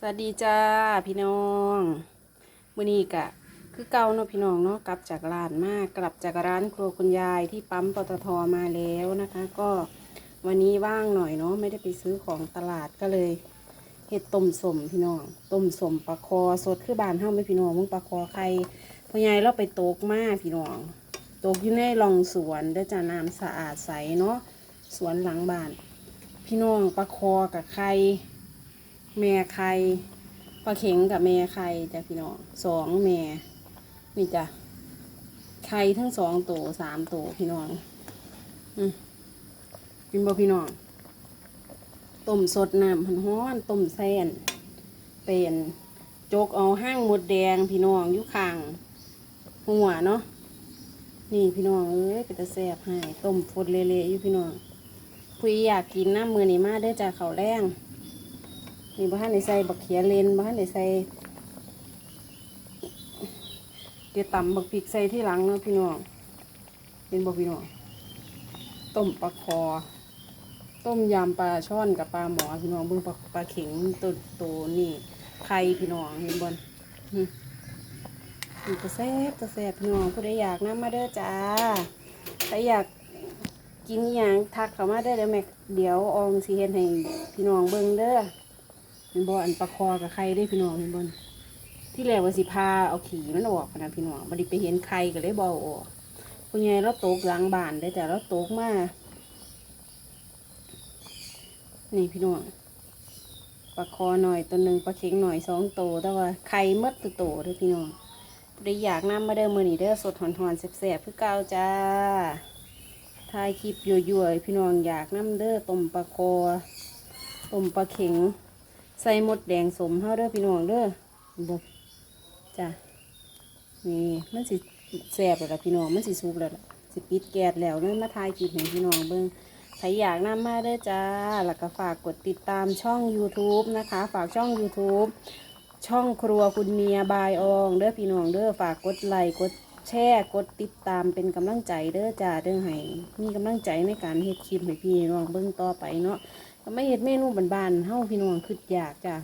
สวัสดีจ้าพี่น้องมื้อนี้กะ คือเก่าเนาะพี่น้องเนาะกลับจากร้านมากกลับจากร้านครัวคุณยายที่ปั๊มปตทมาแล้วนะคะ ก็วันนี้ว่างหน่อยเนาะไม่ได้ไปซื้อของตลาดก็เลยเห็ดต้มสมพี่น้องต้มสมปลาคอสดคือบานเฮาไม่พี่น้องมึงปลาคอใครพ่อยายเราไปตกมาพี่น้องตกอยู่ในรองสวนได้จ้าน้ำสะอาดใสเนาะสวนหลังบ้าน พี่น้องปลาคอกับไข่ แม่ไข่ปลาเข็งกับแม่ไข่จ้ะพี่น้องสองแม่นี่จ้ะไข่ทั้งสองตัวสามตัวพี่น้อง อืมกินบ่พี่น้องต้มสดน้ำหันห้อนต้มแซนเป็นโจกเอาห้างหมดแดงพี่น้องอยู่ข้างหัวเนาะนี่พี่น้องเอ้ยเป็นตะแซ่บให้ต้มฟดเละๆอยู่พี่น้องคุยอยากกินน้ำมือนี่มาได้จ้ะเขาแรง นี่บ้านในใส่บักเขียเลนบ้านในใส่เดี๋ยวตำบักพริกใส่ที่หลังเนาะพี่น้องเป็นบ่พี่น้องต้มปลาคอ ต้มยำปลาช่อนกับปลาหมอพี่น้องเบิ่งปลาปลาเข็งตัวโตนี่ไข่พี่น้องเห็นบนนี่นี่ตะแซ่บตะแซ่บพี่น้องผู้ใดอยากน้ำมาเด้อจ้าใครอยากกินอย่างทักเข้ามาเด้เดี๋ยวแม่เดี๋ยวอองสิเฮ็ดให้พี่น้องเบิ่งเด้อ เห็นบ่อันปลาคอกับไข่ได้พี่น้องเห็นบ่ที่แรกว่าสิพาเอาขี่มันออกนะพี่น้องบัดนี้ไปเห็นไข่ก็เลยบอออกคุณยายเราตกหลังบ้านได้แต่เราตกมานี่พี่น้องปลาคอหน่อยตัวหนึ่งปลาเข็งหน่อยสองตัวแต่ว่าไข่มดตัวโตเด้อพี่น้องได้อยากน้ำมาเด้อมือนี่เด้อสดหอนๆแซ่บๆคือเก่าจ้าถ่ายคลิปยั่วๆพี่น้องอยากน้ำเด้อต้มปลาคอต้มปลาเข็ง ใส่หมดแดงสมเฮาเด้อพี่น้องเด้อบ่จ้ะนี่มันสิแซ่บแล้วล่ะพี่น้องมันสิสุกแล้วล่ะสิปิดแก๊สแล้วเลยมาทายกินให้พี่น้องเบิ่งใครอยากนำมาเด้อจ้าแล้วก็ฝากกดติดตามช่อง YouTube นะคะ ฝากช่อง YouTube ช่องครัวคุณเมียบายออง เด้อพี่น้องเด้อฝากกดไลค์กด แชร์กดติดตามเป็นกำลังใจเด้อจ้าเด้อให้มีกำลังใจในการเฮ็ดคลิปให้พี่น้องเบิ่งต่อไปเนาะก็ไม่เห็ดเมนูบานๆเฮาพี่น้องคืออยากจ้ะ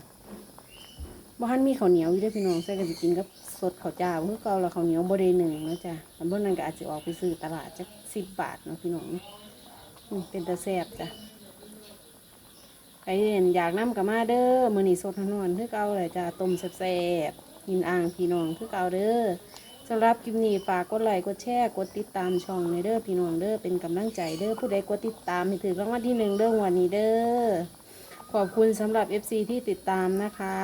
บ่ทันมีข้าวเหนียวอยู่เด้วยพี่น้องใส่กันสิกินกับสดข้าวเจ้าคือเก่าแล้วข้าวเหนียวบ่ได้หนึ่งเนาะจ้ะอันบ่นั้นก็อาจสิออกไปซื้อตลาดจัก10บาทเนาะพี่น้องนี่เป็นตาแซ่บจ้ะใครเห็นอยากนํก็มาเด้อมื้อนี้สดนอนคือเก่าเลยจ้ะต้มแซ่บๆกินอ่างพี่น้องคือเก่าเด้อ สำหรับคลิปนี้ฝากกดไลค์กดแชร์กดติดตามช่องในเด้อพี่น้องเด้อเป็นกำลังใจเด้อผู้ใดกดติดตามให้ถือรางวัลที่หนึ่งเด้อวันนี้เด้อขอบคุณสำหรับ FC ที่ติดตามนะคะ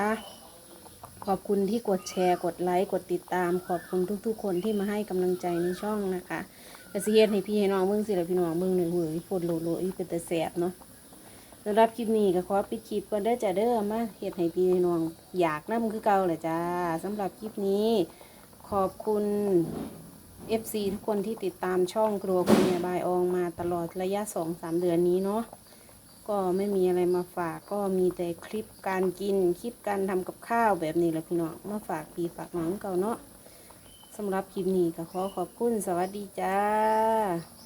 ขอบคุณที่กดแชร์กดไลค์กดติดตาม ขอบคุณทุก ๆ คนที่มาให้กำลังใจในช่องนะคะกระเซียนให้พี่ให้น้องเบิ่งสิละพี่น้องเบิ่งหนึ่งหูยโพดโลโลอีเป็นแต่แสบเนาะสำหรับคลิปนี้ก็ขอปิดคลิปก่อนเด้อจ้าเด้อมาเฮ็ดให้พี่ให้น้องอยากนั่นคือเก่าแหละจ้าสำหรับคลิปนี้ ขอบคุณ FC ทุกคนที่ติดตามช่องครัวคุณเมียบายอองมาตลอดระยะสองสามเดือนนี้เนาะก็ไม่มีอะไรมาฝากก็มีแต่คลิปการกิน คลิปการทำกับข้าวแบบนี้แหละพี่น้องมาฝากปีฝากน้องเก่าเนาะสำหรับคลิปนี้ก็ขอขอบคุณสวัสดีจ้า